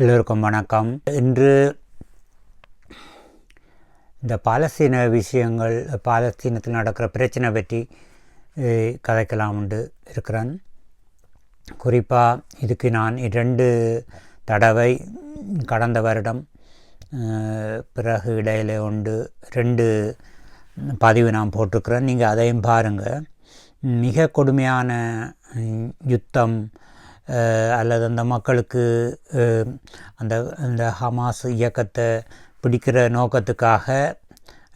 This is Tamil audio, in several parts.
எல்லோருக்கும் வணக்கம். இன்று இந்த பாலஸ்தீன விஷயங்கள் பாலஸ்தீனத்தில் நடக்கிற பிரச்சனை பற்றி கதைக்கலாம் உண்டு இருக்கிறேன். குறிப்பாக இதுக்கு நான் இரண்டு தடவை கடந்த வருடம் பிறகு இடையில உண்டு ரெண்டு பதிவு நான் போட்டிருக்கிறேன். நீங்கள் அதையும் பாருங்கள் மிக கொடுமையான யுத்தம் அல்லது அந்த மக்களுக்கு அந்த அந்த ஹமாஸ் இயக்கத்தை பிடிக்கிற நோக்கத்துக்காக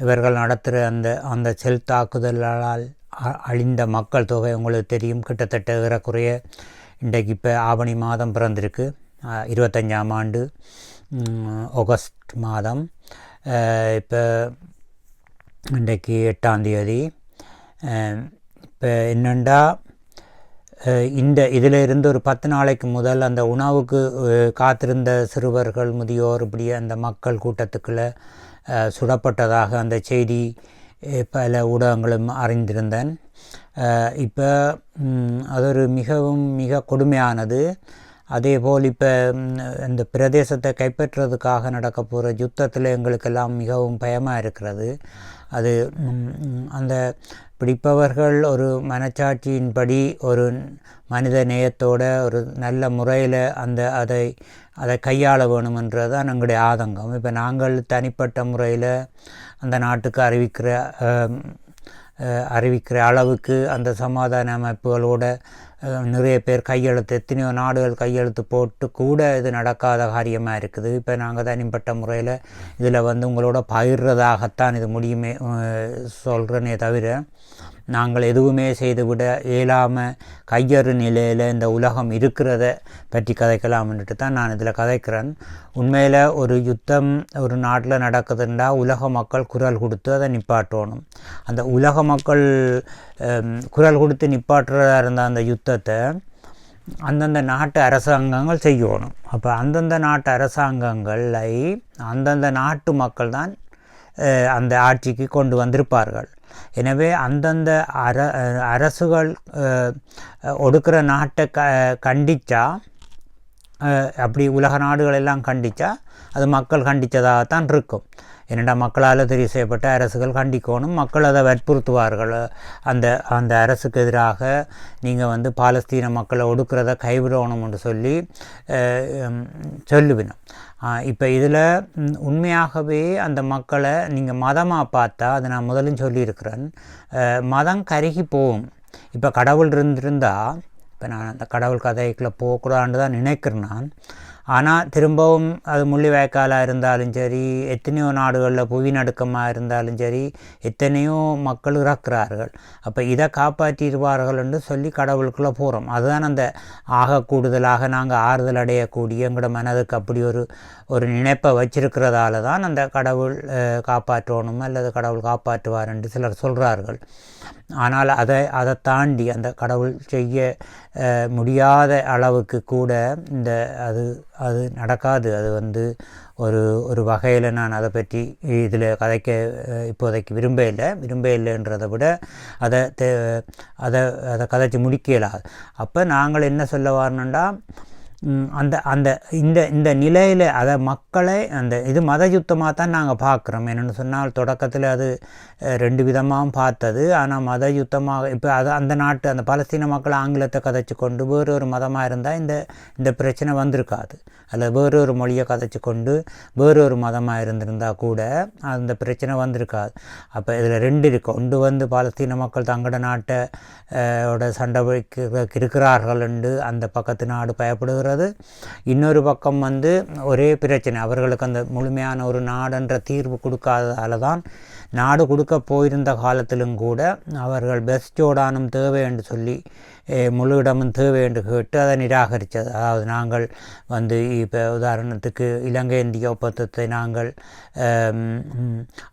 இவர்கள் நடத்துகிற அந்த அந்த செல் தாக்குதலால் அழிந்த மக்கள் தொகை உங்களுக்கு தெரியும். கிட்டத்தட்ட ஏறக்குறைய இன்றைக்கு இப்போ ஆவணி மாதம் பிறந்திருக்கு. இருபத்தஞ்சாம் ஆண்டு ஆகஸ்ட் மாதம். இப்போ இன்றைக்கு எட்டாம் தேதி. இப்போ என்னெண்டா இந்த இதில் இருந்து ஒரு பத்து நாளைக்கு முதல் அந்த உணவுக்கு காத்திருந்த சிறுவர்கள் முதியோர் இப்படி அந்த மக்கள் கூட்டத்துக்குள்ளே சுடப்பட்டதாக அந்த செய்தி பல ஊடகங்களும் அறிந்திருந்தேன். இப்போ அது ஒரு மிகவும் மிக கொடுமையானது. அதேபோல் இப்போ இந்த பிரதேசத்தை கைப்பற்றுறதுக்காக நடக்க போகிற யுத்தத்தில் எங்களுக்கெல்லாம் மிகவும் பயமாக இருக்கிறது. அது அந்த பிடிப்பவர்கள் ஒரு மனச்சாட்சியின்படி ஒரு மனித நேயத்தோட ஒரு நல்ல முறையில் அந்த அதை அதை கையாள வேணுமென்றது தான் எங்களுடைய ஆதங்கம். இப்போ நாங்கள் தனிப்பட்ட முறையில் அந்த நாட்டுக்கு அறிவிக்கிற அறிவிக்கிற அளவுக்கு அந்த சமாதான அமைப்புகளோட நிறைய பேர் கையெழுத்து எத்தனையோ நாடுகள் கையெழுத்து போட்டு கூட இது நடக்காத காரியமாக இருக்குது. இப்போ நாங்கள் தனிப்பட்ட முறையில் இதில் வந்து உங்களோட பகிர்றதாகத்தான் இது முடியுமே சொல்கிறேனே தவிர நாங்கள் எதுவுமே செய்துவிட இயலாமல் கையறு நிலையில் இந்த உலகம் இருக்கிறத பற்றி கதைக்கலாம்னுட்டு தான் நான் இதில் கதைக்கிறேன். உண்மையில் ஒரு யுத்தம் ஒரு நாட்டில் நடக்குதுன்னா உலக மக்கள் குரல் கொடுத்து அதை நிப்பாட்டணும். அந்த உலக மக்கள் குரல் கொடுத்து நிப்பாட்டுறதா இருந்த அந்த யுத்தத்தை அந்தந்த நாட்டு அரசாங்கங்கள் செய்யணும். அப்போ அந்தந்த நாட்டு அரசாங்கங்களை அந்தந்த நாட்டு மக்கள் தான் அந்த ஆட்சிக்கு கொண்டு வந்திருப்பார்கள். எனவே அந்தந்த அர அரசுகள் ஒடுக்கிற நாட்டை க கண்டித்தா அப்படி உலக நாடுகள் எல்லாம் கண்டிச்சா அது மக்கள் கண்டித்ததாகத்தான் இருக்கும். என்னடா மக்களால் தெரிவு செய்யப்பட்ட அரசுகள் கண்டிக்கணும். மக்கள் அதை வற்புறுத்துவார்கள். அந்த அந்த அரசுக்கு எதிராக நீங்கள் வந்து பாலஸ்தீன மக்களை ஒடுக்கிறத கைவிடணும்னு சொல்லி அஹ், சொல்லுவினோம். இப்போ இதில் உண்மையாகவே அந்த மக்களை நீங்கள் மதமாக பார்த்தா அதை நான் முதலும் சொல்லியிருக்கிறேன் மதம் கருகி போகும். இப்போ கடவுள் இருந்திருந்தால் இப்போ நான் அந்த கடவுள் கதைக்குள்ளே போகக்கூடாதுன்னு தான் நினைக்கிறேன் நான். ஆனால் திரும்பவும் அது முள்ளிவாய்க்காலாக இருந்தாலும் சரி எத்தனையோ நாடுகளில் புவி நடுக்கமாக இருந்தாலும் சரி எத்தனையோ மக்கள் இறக்குறார்கள். அப்போ இதை காப்பாற்றிடுவார்கள் என்று சொல்லி கடவுளுக்குள்ளே போகிறோம் அதுதான் அந்த ஆக கூடுதலாக நாங்கள் ஆறுதல் அடையக்கூடிய எங்களோட மனதுக்கு அப்படி ஒரு ஒரு நினைப்பை வச்சிருக்கிறதால தான் அந்த கடவுள் காப்பாற்றணும் அல்லது கடவுள் காப்பாற்றுவார் என்று சிலர் சொல்கிறார்கள் ஆனால் அதை அதை தாண்டி அந்த கடவுள் செய்ய முடியாத அளவுக்கு கூட இந்த அது அது நடக்காது. அது வந்து ஒரு ஒரு வகையில் நான் அதை பற்றி இதில் கதைக்க இப்போதைக்கு விரும்ப இல்லை. விரும்ப இல்லைன்றதை விட அதை தே- அதை அதை கதைச்சி முடிக்கலாது அப்போ நாங்கள் என்ன சொல்ல வரணுன்னா அந்த அந்த இந்த இந்த நிலையில் அதை மக்களை அந்த இது மத யுத்தமாக தான் நாங்கள் பார்க்குறோம் என்னென்னு சொன்னால் தொடக்கத்தில் அது ரெண்டு விதமாகவும் பார்த்தது. ஆனால் மத யுத்தமாக இப்போ அது அந்த நாட்டு அந்த பலஸ்தீன மக்கள் ஆங்கிலத்தை கதைச்சு கொண்டு வேறு ஒரு மதமாக இருந்தால் இந்த இந்த பிரச்சனை வந்திருக்காது. அல்லது வேறு ஒரு மொழியை கதைச்சி கொண்டு வேறு ஒரு மதமாக இருந்திருந்தால் கூட அந்த பிரச்சனை வந்திருக்காது. அப்போ இதில் ரெண்டு இருக்குது ஒன்று வந்து பாலஸ்தீன மக்கள் தங்களோட நாட்டை ஓட சண்டை வைக்க இருக்கிறார்கள் என்று அந்த பக்கத்து நாடு பயப்படுகிறது. இன்னொரு பக்கம் வந்து ஒரே பிரச்சனை. அவர்களுக்கு அந்த முழுமையான ஒரு நாடென்ற தீர்வு கொடுக்காததால தான் நாடு கொடுக்க போயிருந்த காலத்திலும் கூட அவர்கள் பெஸ்ட் ஜோடானும் தேவை என்று சொல்லி முழு இடமும் தேவை என்று கேட்டு அதை நிராகரித்தது அதாவது நாங்கள் வந்து இப்போ உதாரணத்துக்கு இலங்கை இந்திய ஒப்பந்தத்தை நாங்கள்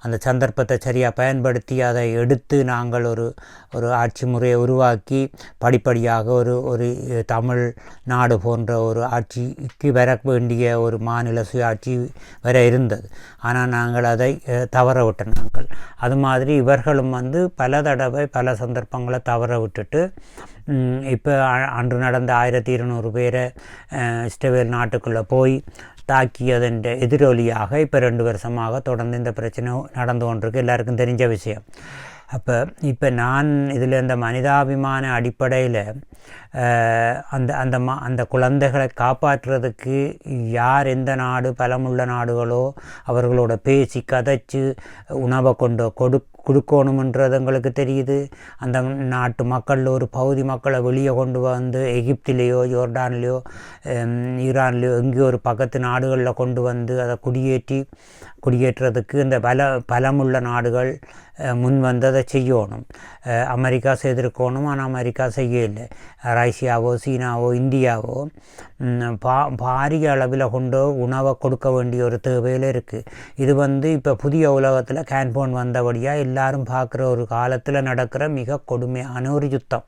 அந்த சந்தர்ப்பத்தை சரியாக பயன்படுத்தி அதை எடுத்து நாங்கள் ஒரு ஒரு ஆட்சி முறையை உருவாக்கி படிப்படியாக ஒரு ஒரு தமிழ் நாடு போன்ற ஒரு ஆட்சிக்கு வர வேண்டிய ஒரு மாநில சுயாட்சி வர இருந்தது ஆனால் நாங்கள் அதை தவற விட்ட நாங்கள் அது மாதிரி இவர்களும் வந்து பல தடவை பல சந்தர்ப்பங்களை தவற விட்டுட்டு இப்போ அன்று நடந்த ஆயிரத்தி இருநூறு பேரை அஹ், இஸ்ரேல் நாட்டுக்குள்ளே போய் தாக்கியதன் எதிரொலியாக இப்போ ரெண்டு வருஷமாக தொடர்ந்து இந்த பிரச்சனை நடந்து கொண்டிருக்கு. எல்லாருக்கும் தெரிஞ்ச விஷயம். அப்போ இப்போ நான் இதில் இந்த மனிதாபிமான அடிப்படையில் அந்த அந்த மா அந்த குழந்தைகளை காப்பாற்றுறதுக்கு யார் எந்த நாடு பலமுள்ள நாடுகளோ அவர்களோட பேசி கதைச்சு உணவை கொண்டு கொடு கொடுக்கணுமன்றது எங்களுக்கு தெரியுது. அந்த நாட்டு மக்களில் ஒரு பகுதி மக்களை வெளியே கொண்டு வந்து எகிப்திலேயோ ஜோர்டான்லேயோ ஈரான்லேயோ எங்கேயோ ஒரு பக்கத்து நாடுகளில் கொண்டு வந்து அதை குடியேற்றி குடியேற்றுறதுக்கு இந்த பல பலமுள்ள நாடுகள் முன் வந்து அதை செய்யணும். அமெரிக்கா செய்திருக்கணும் ஆனால் அமெரிக்கா செய்யலை ரஷ்யாவோ சீனாவோ இந்தியாவோ பா பாரிய அளவில் கொண்டு உணவை கொடுக்க வேண்டிய ஒரு தேவையில் இருக்குது இது வந்து இப்போ புதிய உலகத்தில் கேன்போன் வந்தபடியாக எல்லாரும் பார்க்குற ஒரு காலத்தில் நடக்கிற மிக கொடுமையான ஒரு யுத்தம்.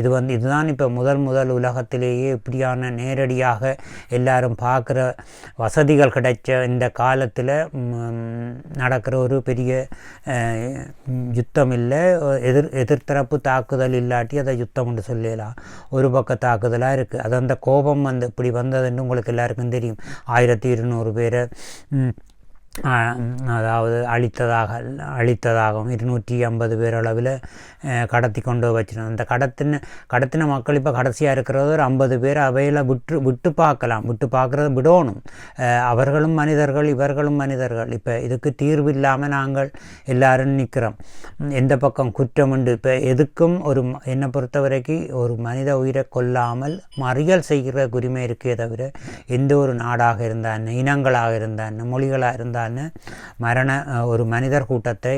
இது வந்து இதுதான் இப்போ முதல் முதல் உலகத்திலேயே இப்படியான நேரடியாக எல்லாரும் பார்க்குற வசதிகள் கிடைச்ச இந்த காலத்தில் நடக்கிற ஒரு பெரிய யுத்தம் இல்லை. எதிர் எதிர்த்தரப்பு தாக்குதல் இல்லாட்டி அதை யுத்தம் என்று சொல்லலாம். ஒரு பக்க தாக்குதலாக இருக்குது அது அந்த கோபம் வந்து இப்படி வந்ததுன்னு உங்களுக்கு எல்லாருக்கும் தெரியும். ஆயிரத்தி இருநூறு பேரை அதாவது அழித்ததாக அழித்ததாகவும் இருநூற்றி ஐம்பது பேர் அளவில் கடத்தி கொண்டு வச்சிருந்தோம். அந்த கடத்தின கடத்தின மக்கள் இப்போ கடைசியாக இருக்கிறது ஒரு ஐம்பது பேர் அவையில் விட்டு விட்டு பார்க்கலாம். விட்டு பார்க்குறத விடணும். அவர்களும் மனிதர்கள் இவர்களும் மனிதர்கள். இப்போ இதுக்கு தீர்வு இல்லாமல் நாங்கள் எல்லாரும் நிற்கிறோம் எந்த பக்கம் குற்றம் உண்டு? இப்போ எதுக்கும் ஒரு என்னை பொறுத்த வரைக்கும் ஒரு மனித உயிரை கொல்லாமல் மறியல் செய்கிற உரிமை இருக்கே தவிர எந்த ஒரு நாடாக இருந்தான் இனங்களாக இருந்தான் மொழிகளாக இருந்தான் மரண ஒரு மனிதர் கூட்டத்தை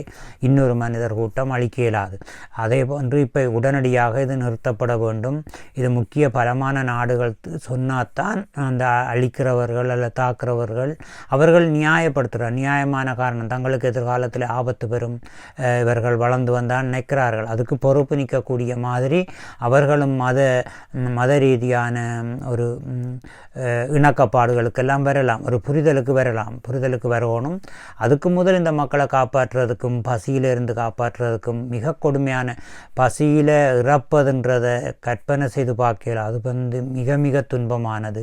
இன்னொரு மனிதர் கூட்டம் அழிக்க இயலாது. அதே போன்று இப்போ உடனடியாக இது நிறுத்தப்பட வேண்டும். இது முக்கிய பலமான நாடுகள் சொன்னாதான் அந்த அழிக்கிறவர்கள் அல்ல தாக்குறவர்கள் அவர்கள் நியாயப்படுத்துகிறார் நியாயமான காரணம் தங்களுக்கு எதிர்காலத்தில் ஆபத்து பெறும் இவர்கள் வளர்ந்து வந்தால் நினைக்கிறார்கள். அதுக்கு பொறுப்பு நிற்கக்கூடிய மாதிரி அவர்களும் மத மத ரீதியான ஒரு இணக்கப்பாடுகளுக்கெல்லாம் வரலாம். ஒரு புரிதலுக்கு வரலாம். புரிதலுக்கு வரணும் அதுக்கு முதல் இந்த மக்களை காப்பாற்றுறதுக்கும் பசியிலிருந்து காப்பாற்றுறதுக்கும் மிக கொடுமையான பசியில் இறப்பதுன்றதை கற்பனை செய்து பார்க்கல அது வந்து மிக மிக துன்பமானது.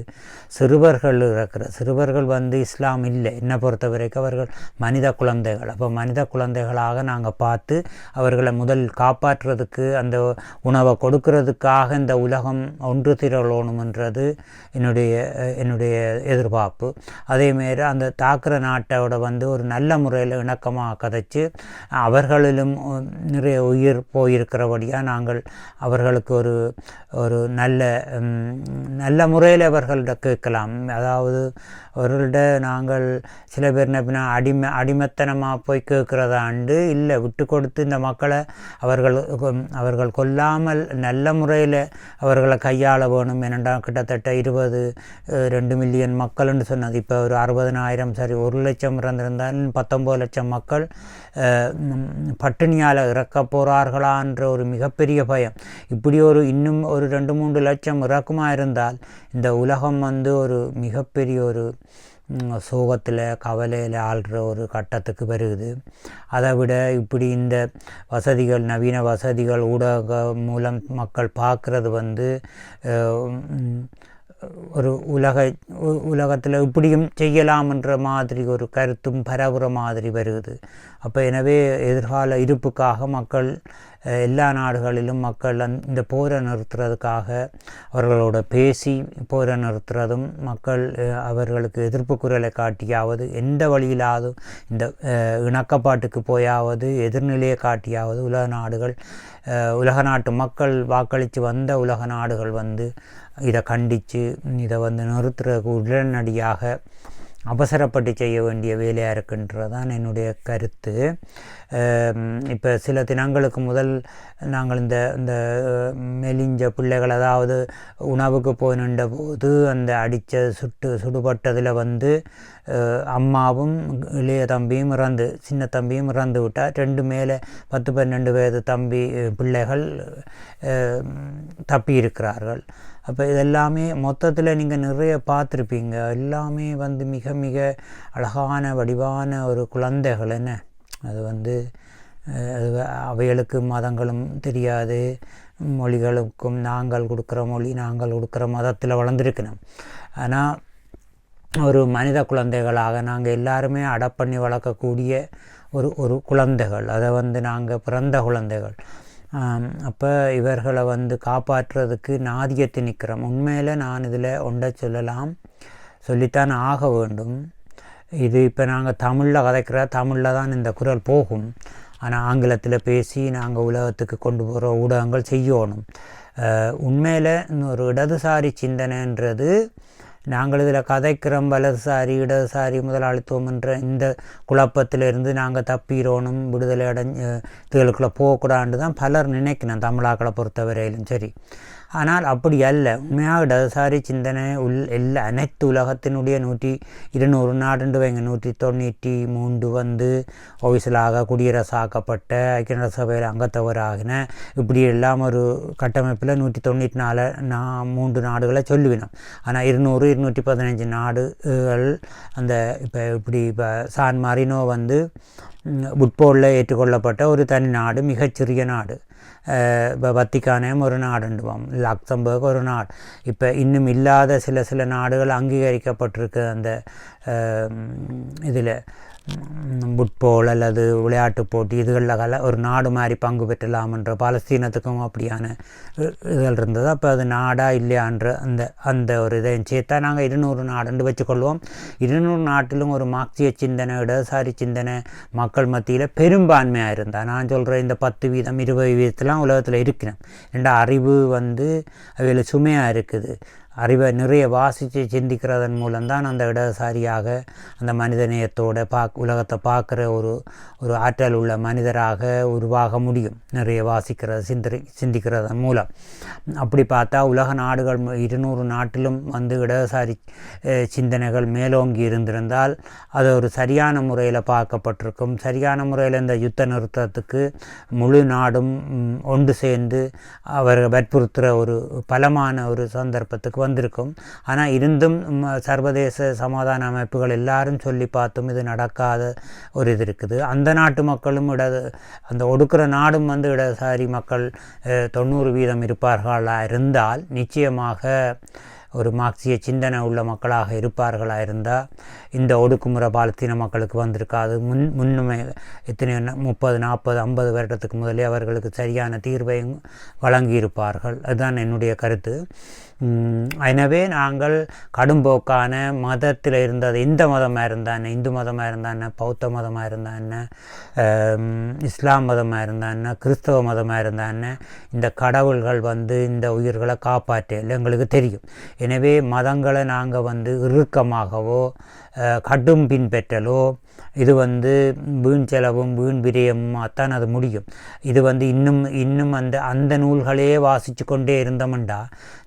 சிறுவர்கள் இறக்குற சிறுவர்கள் வந்து இஸ்லாம் இல்லை. என்னை பொறுத்த வரைக்கும் அவர்கள் மனித குழந்தைகள். அப்போ மனித குழந்தைகளாக நாங்கள் பார்த்து அவர்களை முதல் காப்பாற்றுறதுக்கு அந்த உணவை கொடுக்கறதுக்காக இந்த உலகம் ஒன்று திரளணுமன்றது என்னுடைய என்னுடைய எதிர்பார்ப்பு. அதேமாரி அந்த தாக்குற நாட்டோட வந்து ஒரு நல்ல முறையில் இணக்கமாக கதைச்சு அவர்களிலும் நிறைய உயிர் போயிருக்கிறபடியாக நாங்கள் அவர்களுக்கு ஒரு ஒரு நல்ல நல்ல முறையில் அவர்கள்ட்ட கேட்கலாம். அதாவது அவர்கள்ட்ட நாங்கள் சில பேர் என்ன அடிமை அடிமைத்தனமாக போய் கேட்குறதாண்டு இல்லை விட்டு கொடுத்து இந்த மக்களை அவர்கள் அவர்கள் கொல்லாமல் நல்ல முறையில் அவர்களை கையாள வேணும் என்னென்னா கிட்டத்தட்ட இருபது ரெண்டு மில்லியன் மக்கள்னு சொன்னது. இப்போ ஒரு அறுபதனாயிரம் சரி ஒரு லட்சம் லட்சம் இறந்திருந்தால் பத்தொம்பது லட்சம் மக்கள் பட்டினியால் இறக்க போகிறார்களான்ற ஒரு மிகப்பெரிய பயம். இப்படி ஒரு இன்னும் ஒரு ரெண்டு மூன்று லட்சம் இறக்குமா இருந்தால் இந்த உலகம் வந்து ஒரு மிகப்பெரிய ஒரு சோகத்தில் கவலையில் ஆள்ற ஒரு கட்டத்துக்கு வருகுது. அதை விட இப்படி இந்த வசதிகள் நவீன வசதிகள் ஊடக மூலம் மக்கள் பார்க்குறது வந்து ஒரு உலக உலகத்தில் இப்படியும் செய்யலாம் என்ற மாதிரி ஒரு கருத்தும் பரவுற மாதிரி வருது. அப்போ எனவே எதிர்கால இருப்புக்காக மக்கள் எல்லா நாடுகளிலும் மக்கள் இந்த போரை நிறுத்துறதுக்காக அவர்களோட பேசி போரை நிறுத்துறதும் மக்கள் அவர்களுக்கு எதிர்ப்பு குரலை காட்டியாவது எந்த வழியிலாவது இந்த இணக்கப்பாட்டுக்கு போயாவது எதிர்நிலையை காட்டியாவது உலக நாடுகள் உலக நாட்டு மக்கள் வாக்களித்து வந்த உலக நாடுகள் வந்து இதை கண்டித்து இதை வந்து நிறுத்துறதுக்கு உடனடியாக அவசரப்பட்டு செய்ய வேண்டிய வேலையாக இருக்குன்றதான் என்னுடைய கருத்து. இப்போ சில தினங்களுக்கு முதல் நாங்கள் இந்த இந்த மெலிஞ்ச பிள்ளைகள் அதாவது உணவுக்கு போயின்ற போது அந்த அடித்த சுட்டு சுடுபட்டதில் வந்து அம்மாவும் இளைய தம்பியும் இறந்து சின்ன தம்பியும் இறந்து விட்டால் ரெண்டு மேலே பத்து பன்னெண்டு வயது தம்பி பிள்ளைகள் தப்பி இருக்கிறார்கள் அப்போ இதெல்லாமே மொத்தத்தில் நீங்கள் நிறைய பார்த்துருப்பீங்க. எல்லாமே வந்து மிக மிக அழகான வடிவான ஒரு குழந்தைகள் என்ன? அது வந்து அவைகளுக்கு மதங்களும் தெரியாது. மொழிகளுக்கும் நாங்கள் கொடுக்குற மொழி நாங்கள் கொடுக்குற மதத்தில் வளர்ந்துருக்கணும். ஆனால் ஒரு மனித குழந்தைகளாக நாங்கள் எல்லாருமே அடப்பண்ணி வளர்க்கக்கூடிய ஒரு ஒரு குழந்தைகள். அதை வந்து நாங்கள் பிறந்த குழந்தைகள். அப்போ இவர்களை வந்து காப்பாற்றுறதுக்கு நாதியத்தை நிற்கிறோம். உண்மையில் நான் இதில் ஒன்றை சொல்லலாம். சொல்லித்தான் ஆக வேண்டும். இது இப்போ நாங்கள் தமிழில் கதைக்கிற தமிழில் தான் இந்த குரல் போகும். ஆனால் ஆங்கிலத்தில் பேசி நாங்கள் உலகத்துக்கு கொண்டு போகிற ஊடகங்கள் செய்யணும். உண்மையில் ஒரு இடதுசாரி சிந்தனைன்றது நாங்கள் இதில் கதைக்கிறோம் வலதுசாரி இடதுசாரி முதலாளித்துவம் என்ற இந்த குழப்பத்திலிருந்து நாங்கள் தப்பிடணும் விடுதலை அடைஞ்ச இதுகளுக்குள்ளே போகக்கூடாதுன்னு தான் பலர் நினைக்கணும் தமிழாக்களை பொறுத்தவரையிலும் சரி. ஆனால் அப்படி அல்ல. உண்மையாக இடதுசாரி சிந்தனை உள் எல்லா அனைத்து உலகத்தினுடைய நூற்றி இருநூறு நாடுண்டு வைங்க. நூற்றி தொண்ணூற்றி மூன்று வந்து ஒவிசலாக குடியரசாக்கப்பட்ட ஐக்கிய சபையில் அங்கத்தவராகின. இப்படி எல்லாம் ஒரு கட்டமைப்பில் நூற்றி தொண்ணூற்றி நாலு நா மூன்று நாடுகளை சொல்லுவினோம். ஆனால் இருநூறு இருநூற்றி பதினஞ்சு நாடுகள் அந்த இப்போ இப்படி இப்போ சான் மாரினோ வந்து உட்போலில் ஏற்றுக்கொள்ளப்பட்ட ஒரு தனி நாடு மிகச்சிறிய நாடு. வத்திக்கானயம் ஒரு நாடுண்டுவோம் லக்சம்பர்க் ஒரு நாடு இப்போ இன்னும் இல்லாத சில சில நாடுகள் அங்கீகரிக்கப்பட்டிருக்கு அந்த இதில் புட்போல் அல்லது விளையாட்டுப் போட்டி இதுகளில் கல ஒரு நாடு மாதிரி பங்கு பெற்றலாம்ன்ற பாலஸ்தீனத்துக்கும் அப்படியான இதில் இருந்தது. அப்போ அது நாடா இல்லையான்ற அந்த அந்த ஒரு இதையும் சேர்த்தா நாங்கள் இருநூறு நாடுன்னு வச்சுக்கொள்வோம். இருநூறு நாட்டிலும் ஒரு மார்க்சிய சிந்தனை இடதுசாரி சிந்தனை மக்கள் மத்தியில் பெரும்பான்மையாக இருந்தால் நான் சொல்கிற இந்த பத்து வீதம் இருபது வீதத்தெலாம் உலகத்தில் இருக்கிறேன். ரெண்டு அறிவு வந்து அவையில் சுமையாக இருக்குது. அறிவை நிறைய வாசித்து சிந்திக்கிறதன் மூலம்தான் அந்த இடதுசாரியாக அந்த மனிதநேயத்தோட பாக் உலகத்தை பார்க்குற ஒரு ஒரு ஆற்றல் உள்ள மனிதராக உருவாக முடியும். நிறைய வாசிக்கிற சிந்தரி சிந்திக்கிறதன் மூலம். அப்படி பார்த்தா உலக நாடுகள் இருநூறு நாட்டிலும் வந்து இடதுசாரி சிந்தனைகள் மேலோங்கி இருந்திருந்தால் அது ஒரு சரியான முறையில் பார்க்கப்பட்டிருக்கும். சரியான முறையில் இந்த யுத்த நிறுத்தத்துக்கு முழு நாடும் ஒன்று சேர்ந்து அவர் வற்புறுத்துகிற ஒரு பலமான ஒரு சந்தர்ப்பத்துக்கு வந்திருக்கும். ஆனால் இருந்தும் சர்வதேச சமாதான அமைப்புகள் எல்லாரும் சொல்லி பார்த்தும் இது நடக்காத ஒரு இது இருக்குது. அந்த நாட்டு மக்களும் இடது அந்த ஒடுக்கிற நாடும் வந்து இடதுசாரி மக்கள் தொண்ணூறு வீதம் இருப்பார்களாக இருந்தால் நிச்சயமாக ஒரு மார்க்சிய சிந்தனை உள்ள மக்களாக இருப்பார்களாக இருந்தால் இந்த ஒடுக்குமுறை பாலத்தீன மக்களுக்கு வந்திருக்காது. முன் முன்னுமே எத்தனை முப்பது நாற்பது ஐம்பது வருடத்துக்கு முதலே அவர்களுக்கு சரியான தீர்வையும் வழங்கியிருப்பார்கள். அதுதான் என்னுடைய கருத்து. எனவே நாங்கள் கடும்போக்கான மதத்தில் இருந்தது. இந்த மதமாக இருந்தால் இந்து மதமாக இருந்தால் பௌத்த மதமாக இருந்தால் இஸ்லாம் மதமாக இருந்தால் கிறிஸ்தவ மதமாக இருந்தால் இந்த கடவுள்கள் வந்து இந்த உயிர்களை காப்பாற்றல எங்களுக்கு தெரியும். எனவே மதங்களை நாங்கள் வந்து இறுக்கமாகவோ கடும் பின்பற்றலோ இது வந்து வீண் செலவும் வீண் விரயமும் அத்தான் அது முடியும். இது வந்து இன்னும் இன்னும் அந்த அந்த நூல்களே வாசித்து கொண்டே இருந்தோம்டா.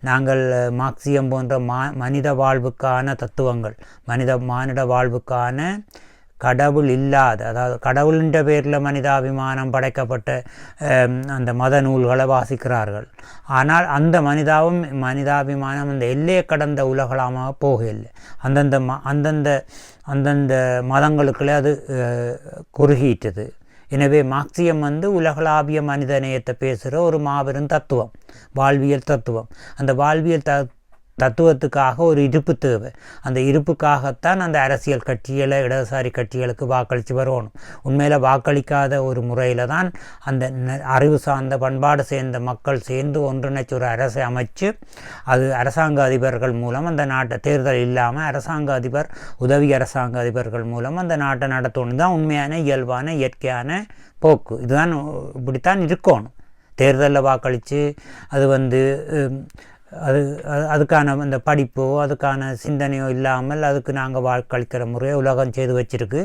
நாங்கள் மார்க்சியம் போன்ற மா மனித வாழ்வுக்கான தத்துவங்கள் மனித மானிட வாழ்வுக்கான கடவுள் இல்லாத அதாவது கடவுளின்ற பேரில் மனிதாபிமானம் படைக்கப்பட்ட அந்த மத நூல்களை வாசிக்கிறார்கள். ஆனால் அந்த மனிதாவும் மனிதாபிமானம் அந்த எல்லையை கடந்த உலகலாமாக போகவில்லை. அந்தந்த ம அந்தந்த அந்தந்த மதங்களுக்குள்ளே அது குறுகிட்டது எனவே மார்க்சியம் வந்து உலகளாவிய மனிதநேயத்தை பேசுகிற ஒரு மாபெரும் தத்துவம் வாழ்வியல் தத்துவம். அந்த வாழ்வியல் த தத்துவத்துக்காக ஒரு இருப்பு தேவை. அந்த இருப்புக்காகத்தான் அந்த அரசியல் கட்சிகளை இடதுசாரி கட்சிகளுக்கு வாக்களித்து வரணும். உண்மையில் வாக்களிக்காத ஒரு முறையில் தான் அந்த அறிவு சார்ந்த பண்பாடு சேர்ந்த மக்கள் சேர்ந்து ஒன்றிணைச்சு ஒரு அரசை அமைச்சு அது அரசாங்க அதிபர்கள் மூலம் அந்த நாட்டை தேர்தல் இல்லாமல் அரசாங்க அதிபர் உதவி அரசாங்க அதிபர்கள் மூலம் அந்த நாட்டை நடத்தணும். தான் உண்மையான இயல்பான இயற்கையான போக்கு. இதுதான் இப்படித்தான் இருக்கணும். தேர்தலில் வாக்களித்து அது வந்து அது அதுக்கான அந்த படிப்போ அதுக்கான சிந்தனையோ இல்லாமல் அதுக்கு நாங்கள் வாழ்க்கழிக்கிற முறையை உலகம் செய்து வச்சுருக்கு.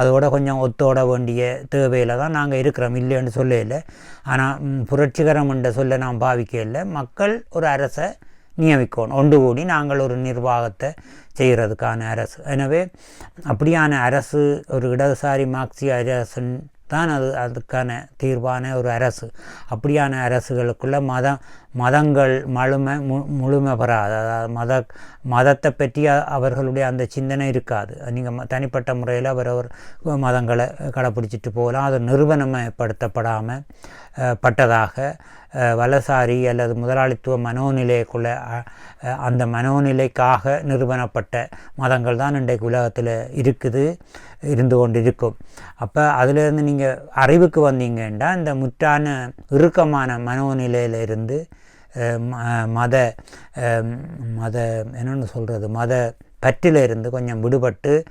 அதோட கொஞ்சம் ஒத்தோட வேண்டிய தேவையில் தான் நாங்கள் இருக்கிறோம். இல்லைன்னு சொல்லல. ஆனால் புரட்சிகரம் என்ற சொல்ல நான் பாவிக்கல மக்கள் ஒரு அரசை நியமிக்கணும். ஒன்று கூடி நாங்கள் ஒரு நிர்வாகத்தை செய்கிறதுக்கான அரசு. எனவே அப்படியான அரசு ஒரு இடதுசாரி மார்க்சிய அரசுன்னு தான் அது அதுக்கான தீர்வான ஒரு அரசு. அப்படியான அரசுகளுக்குள்ள மதம் மதங்கள் மழுமை மு முழுமை பெறாது அதாவது மத மதத்தை பற்றி அவர்களுடைய அந்த சிந்தனை இருக்காது. நீங்கள் தனிப்பட்ட முறையில் அவரவர் மதங்களை கடைப்பிடிச்சிட்டு போகலாம். அது நிறுவனமயப்படுத்தப்படாமல் பட்டதாக வலசாரி அல்லது முதலாளித்துவ மனோநிலைக்குள்ள அந்த மனோநிலைக்காக நிறுவனப்பட்ட மதங்கள் தான் இன்றைக்கு உலகத்தில் இருக்குது இருந்து கொண்டு இருக்கும் அப்போ அதிலிருந்து நீங்கள் அறிவுக்கு வந்தீங்கன்னா இந்த முற்றான இறுக்கமான மனோநிலையிலிருந்து இருந்து மத மத என்னென்னு சொல்கிறது மத பற்றிலிருந்து கொஞ்சம் விடுபட்டு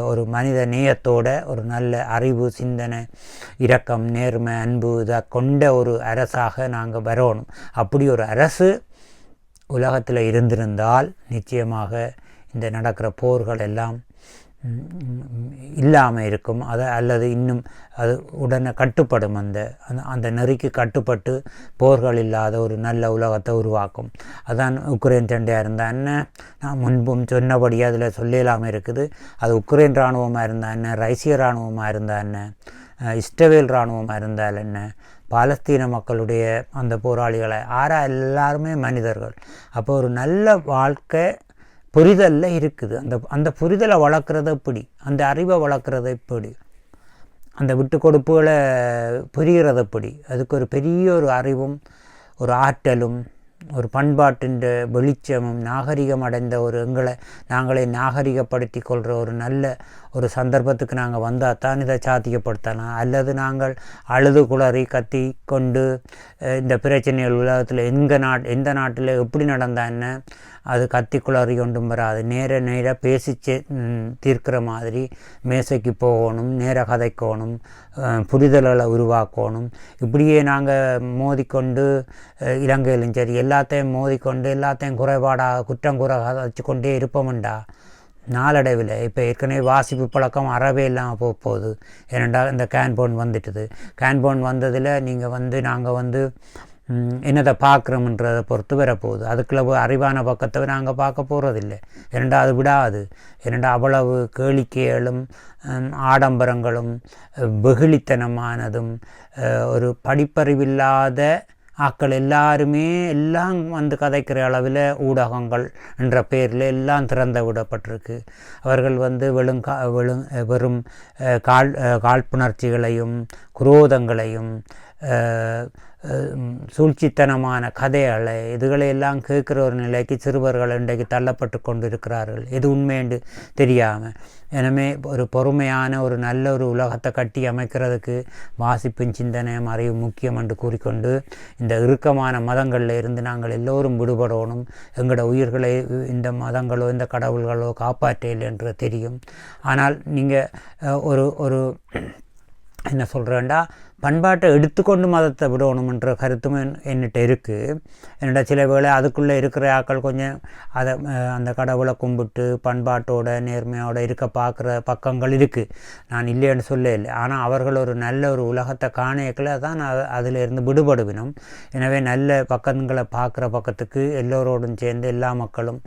ஒரு மனித நேயத்தோட ஒரு நல்ல அறிவு சிந்தனை இரக்கம் நேர்மை அன்பு இதை கொண்ட ஒரு அரசாக நாங்கள் வரணும். அப்படி ஒரு அரசு உலகத்தில் இருந்திருந்தால் நிச்சயமாக இந்த நடக்கிற போர்கள் எல்லாம் இல்லாமல் இருக்கும். அது அல்லது இன்னும் அது உடனே கட்டுப்படும். அந்த அந்த அந்த நெறிக்கு கட்டுப்பட்டு போர்கள் இல்லாத ஒரு நல்ல உலகத்தை உருவாக்கும். அதான் உக்ரைன் சண்டையாக இருந்தால் என்ன? நான் முன்பும் சொன்னபடி அதில் சொல்லலாமல் இருக்குது. அது உக்ரைன் இராணுவமாக இருந்தால் என்ன? ரைசிய இராணுவமாக இருந்தால் என்ன? அஹ் இஸ்ரவேல் இராணுவமாக இருந்தால் என்ன? பாலஸ்தீன மக்களுடைய அந்த போராளிகளை ஆறா எல்லாருமே மனிதர்கள். அப்போ ஒரு நல்ல வாழ்க்கை புரிதலில் இருக்குது. அந்த அந்த புரிதலை வளர்க்குறது எப்படி? அந்த அறிவை வளர்க்குறது எப்படி? அந்த விட்டு கொடுப்புகளை புரிகிறது எப்படி? அதுக்கு ஒரு பெரிய ஒரு அறிவும் ஒரு ஆற்றலும் ஒரு பண்பாட்டின் வெளிச்சமும் நாகரிகம் அடைந்த ஒரு எங்களை நாங்களே நாகரிகப்படுத்தி கொள்கிற ஒரு நல்ல ஒரு சந்தர்ப்பத்துக்கு நாங்கள் வந்தால் தான் இதை சாத்தியப்படுத்தலாம். அல்லது நாங்கள் அழுது குளறி கத்தி கொண்டு இந்த பிரச்சனைகள் உலகத்தில் எங்க நாட் எந்த நாட்டில் எப்படி நடந்தான்னு அது கத்தி குளறி கொண்டும் வராது. நேர நேராக பேசிச்சு தீர்க்கிற மாதிரி மேசைக்கு போகணும் நேர கதைக்கணும் புரிதல்களை உருவாக்கணும். இப்படியே நாங்கள் மோதிக்கொண்டு இலங்கையிலும் சரி எல்லாத்தையும் மோதிக்கொண்டு எல்லாத்தையும் குறைபாடாக குற்றம் குறை வச்சு கொண்டே இருப்போம்டா. நாளடைவில் இப்போ ஏற்கனவே வாசிப்பு பழக்கம் அறவே இல்லாமல் போக போகுது. ஏனென்றால் இந்த கேன்போன் வந்துட்டுது. கேன்போன் வந்ததில் நீங்கள் வந்து நாங்கள் வந்து என்னதை பார்க்குறோம்ன்றதை பொறுத்து வரப்போகுது. அதுக்குள்ள அறிவான பக்கத்தை நாங்கள் பார்க்க போகிறதில்ல இரண்டா அது விடாது. இரண்டா அவ்வளவு கேளிக்கைகளும் ஆடம்பரங்களும் வெகுளித்தனமானதும் ஒரு படிப்பறிவில்லாத ஆக்கள் எல்லாருமே எல்லாம் வந்து கதைக்கிற அளவில் ஊடகங்கள் என்ற பெயரில் எல்லாம் திறந்து விடப்பட்டிருக்கு. அவர்கள் வந்து வெளுங்கா வெளுங் வெறும் கால் காழ்ப்புணர்ச்சிகளையும் குரோதங்களையும் சூழ்ச்சித்தனமான கதைகளை இதுகளை எல்லாம் கேட்குற ஒரு நிலைக்கு சிறுவர்கள் இன்றைக்கு தள்ளப்பட்டு கொண்டு இருக்கிறார்கள் எது உண்மைன்னு தெரியாமல் எனவே ஒரு பொறுமையான ஒரு நல்ல ஒரு உலகத்தை கட்டி அமைக்கிறதுக்கு வாசிப்பின் சிந்தனையும் அறிவும் முக்கியம் என்று கூறிக்கொண்டு இந்த இறுக்கமான மதங்களில் இருந்து நாங்கள் எல்லோரும் விடுபடணும். எங்களோட உயிர்களை இந்த மதங்களோ இந்த கடவுள்களோ காப்பாற்றல் என்று தெரியும். ஆனால் நீங்கள் ஒரு ஒரு என்ன சொல்கிறேன்டா பண்பாட்டை எடுத்துக்கொண்டு மதத்தை விடணுமன்ற கருத்தும் என்னிட்ட இருக்குது என்னோட சில வேளை அதுக்குள்ளே இருக்கிற ஆக்கள் கொஞ்சம் அதை அந்த கடவுளை கும்பிட்டு பண்பாட்டோட நேர்மையோட இருக்க பார்க்குற பக்கங்கள் இருக்குது நான் இல்லைன்னு சொல்ல இல்லை. ஆனால் அவர்கள் ஒரு நல்ல ஒரு உலகத்தை காணையக்கில் தான் அதில் இருந்து விடுபடுவினோம். எனவே நல்ல பக்கங்களை பார்க்குற பக்கத்துக்கு எல்லோரோடும் சேர்ந்து எல்லா மக்களும்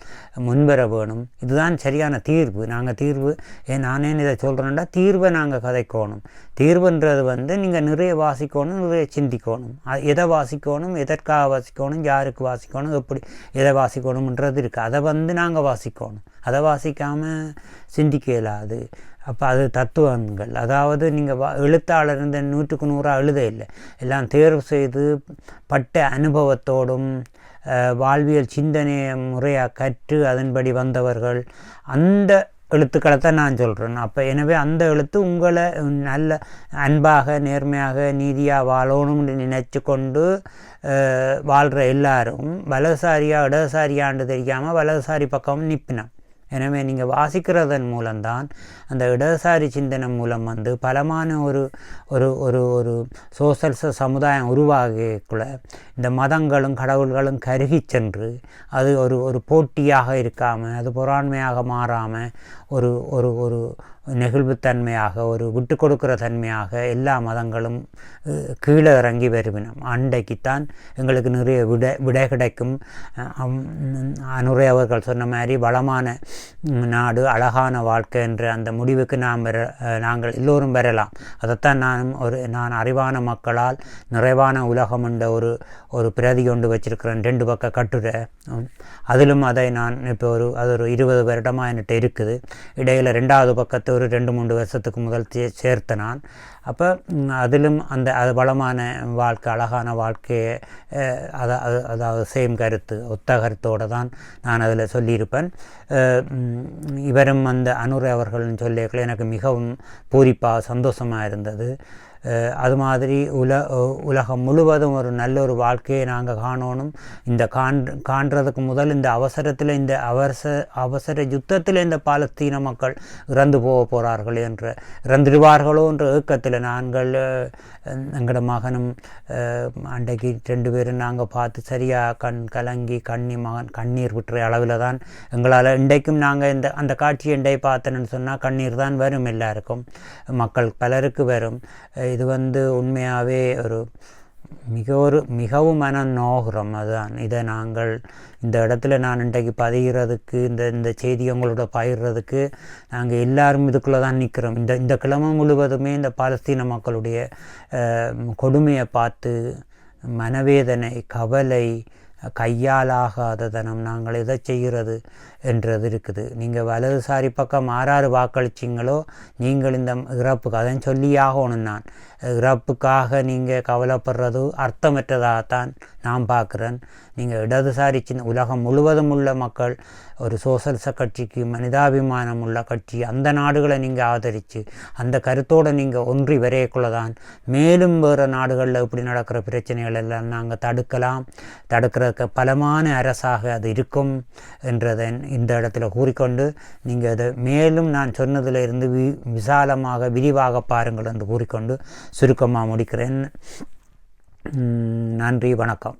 முன்வர வேணும். இதுதான் சரியான தீர்வு. நாங்கள் தீர்வு ஏன் நானே இதை சொல்கிறேன்டா தீர்வை நாங்கள் கதைக்கணும். தீர்வுன்றது வந்து நீங்கள் நிறைய வாசிக்கணும் நிறைய சிந்திக்கணும்? எதை வாசிக்கணும் எதற்காக வாசிக்கணும் யாருக்கு வாசிக்கணும் எப்படி எதை வாசிக்கணும்ன்றது இருக்குது அதை வந்து நாங்கள் வாசிக்கணும். அதை வாசிக்காமல் சிந்திக்க இயலாது. அப்போ அது தத்துவங்கள். அதாவது நீங்கள் வா எழுத்தாளர் இந்த நூற்றுக்கு நூறாக எழுத இல்லை. எல்லாம் தேர்வு செய்து பட்ட அனுபவத்தோடும் வாழ்வியல் சிந்தனையை முறையாக கற்று அதன்படி வந்தவர்கள். அந்த எழுத்துக்களை தான் நான் சொல்கிறேன் அப்போ எனவே அந்த எழுத்து உங்களை நல்ல அன்பாக நேர்மையாக நீதியாக வாழணும்னு நினச்சி கொண்டு வாழ்கிற எல்லாரும் வலதுசாரியாக இடதுசாரியான்னு தெரியாமல் வலதுசாரி பக்கம் நிற்பினான் எனவே நீங்கள் வாசிக்கிறதன் மூலம்தான் அந்த இடதுசாரி சிந்தனை மூலம் வந்து பலமான ஒரு ஒரு ஒரு ஒரு சோசல்ச சமுதாயம் உருவாகக்குள்ள இந்த மதங்களும் கடவுள்களும் கருகி சென்று அது ஒரு ஒரு போட்டியாக இருக்காமல் அது பொறாண்மையாக மாறாமல் ஒரு ஒரு ஒரு நெகிழ்வுத்தன்மையாக ஒரு விட்டு கொடுக்கிற தன்மையாக எல்லா மதங்களும் கீழே இறங்கி வருவினம். அண்டைக்குத்தான் எங்களுக்கு நிறைய விட விடை கிடைக்கும். அனுரை அவர்கள் சொன்ன மாதிரி வளமான நாடு அழகான வாழ்க்கை என்ற அந்த முடிவுக்கு நாம் வர நாங்கள் எல்லோரும் வரலாம். அதைத்தான் நான் ஒரு நான் அறிவான மக்களால் நிறைவான உலகம் என்ற ஒரு ஒரு பிரதி கொண்டு வச்சிருக்கிறேன். ரெண்டு பக்க கட்டுரை. அதிலும் அதை நான் இப்போ ஒரு அது ஒரு இருபது வருடமாக என்கிட்ட இருக்குது. இடையில் ரெண்டாவது பக்கத்து ஒரு ரெண்டு மூன்று வருஷத்துக்கு முதல் சேர்த்த நான். அப்போ அதிலும் அந்த அது வளமான வாழ்க்கை அழகான வாழ்க்கையை அஹ், அதாவது சேம் கருத்து ஒத்த கருத்தோடு தான் நான் அதில் சொல்லியிருப்பேன். இவரும் அந்த அனுரை அவர்கள்னு சொல்லியிருக்கல எனக்கு மிகவும் பூரிப்பாக சந்தோஷமாக இருந்தது. அது மாதிரி உல உலகம் முழுவதும் ஒரு நல்ல ஒரு வாழ்க்கையை நாங்கள் காணணும். இந்த காண் காண்றதுக்கு முதல் இந்த அவசரத்தில் இந்த அவசர அவசர யுத்தத்தில் இந்த பாலஸ்தீன மக்கள் இறந்து போக போகிறார்கள் என்று இறந்துடுவார்களோ என்ற ஏக்கத்தில் நாங்கள் எங்களோட மகனும் அண்டைக்கு அன்றைக்கு ரெண்டு பேரும் நாங்கள் பார்த்து சரியாக கண் கலங்கி கண்ணி மகன் கண்ணீர் விட்டுற அளவில் தான் எங்களால் இன்றைக்கும் நாங்கள் இந்த அந்த காட்சியை இண்டை பார்த்தேன்னு சொன்னால் கண்ணீர் தான் வரும் எல்லாருக்கும். மக்கள் பலருக்கு வரும். இது வந்து உண்மையாகவே ஒரு மிக ஒரு மிகவும் மன நோகிறோம் அதுதான். இதை நாங்கள் இந்த இடத்துல நான் இன்றைக்கு பதிகிறதுக்கு இந்த இந்த செய்தி உங்களோட பகிர்றதுக்கு நாங்கள் எல்லாரும் இதுக்குள்ளே தான் நிற்கிறோம் இந்த இந்த கிழமை முழுவதுமே இந்த பாலஸ்தீன மக்களுடைய கொடுமையை பார்த்து மனவேதனை கவலை கையாலாகாததனம் நாங்கள் எதை செய்கிறது? என்றது இருக்குது. நீங்கள் வலதுசாரி பக்கம் ஆறாறு வாக்களிச்சிங்களோ நீங்கள் இந்த இறப்புக்கு அதையும் சொல்லியாகணும் நான். இறப்புக்காக நீங்கள் கவலைப்படுறது அர்த்தமற்றதாகத்தான் நான் பார்க்குறேன். நீங்கள் இடதுசாரி சின்ன உலகம் முழுவதும் உள்ள மக்கள் ஒரு சோசலிச கட்சிக்கு மனிதாபிமானம் உள்ள கட்சி அந்த நாடுகளை நீங்கள் ஆதரித்து அந்த கருத்தோடு நீங்கள் ஒன்றி வரையக்குள்ள தான் மேலும் வேறு நாடுகளில் இப்படி நடக்கிற பிரச்சனைகள் எல்லாம் நாங்கள் தடுக்கலாம். தடுக்கிறதுக்கு பலமான அரசாக அது இருக்கும் என்றதை இந்த இடத்துல கூறிக்கொண்டு நீங்கள் அதை மேலும் நான் சொன்னதில் இருந்து வி விசாலமாக விரிவாக பாருங்கள் என்று கூறிக்கொண்டு சுருக்கமாக முடிக்கிறேன். நன்றி வணக்கம்.